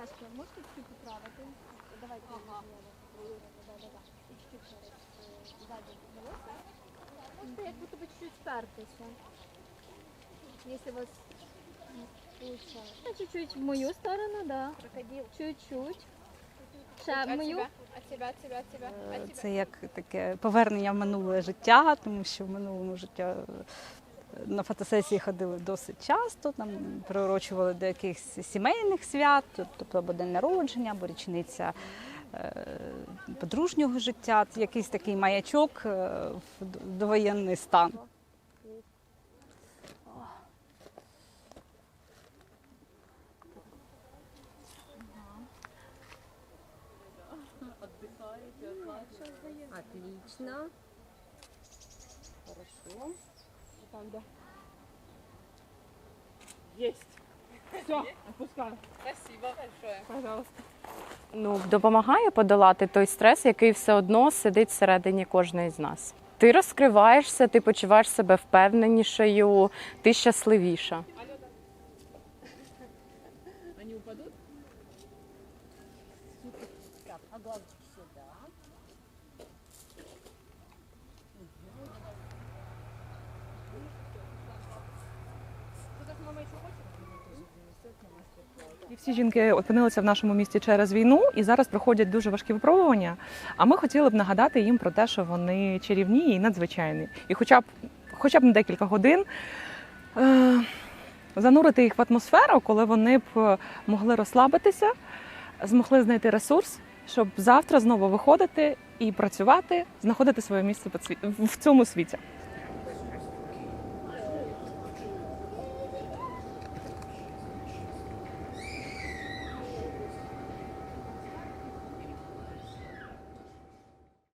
Дашка, можете чуть поправити? Давайте. Ага. І чуть через е, ззаді волосся. Можете як будто би чуть спертися. Если вас м. Ну, Чуть-чуть в мою сторону, да. Крокодил. Чуть-чуть. Ще в мою. Це як таке повернення в минуле життя, тому що в минулому життя на фотосесії ходили досить часто, там приурочували до якихось сімейних свят, тобто або день народження, або річниця е, подружнього життя. Якийсь такий маячок е, в довоєнний стан. Отлично. Хорошо. Там, да. Есть. Все, отпускаю. Спасибо большое. Пожалуйста. Ну, допомагає подолати той стрес, який все одно сидить всередині кожної з нас. Ти розкриваєшся, ти почуваєш себе впевненішою, ти щасливіша. Они упадут? Так, а глазки сюда. І всі жінки опинилися в нашому місті через війну і зараз проходять дуже важкі випробування. А ми хотіли б нагадати їм про те, що вони чарівні і надзвичайні. І хоча б хоча б на декілька годин е- занурити їх в атмосферу, коли вони б могли розслабитися, змогли знайти ресурс, щоб завтра знову виходити і працювати, знаходити своє місце в цьому світі.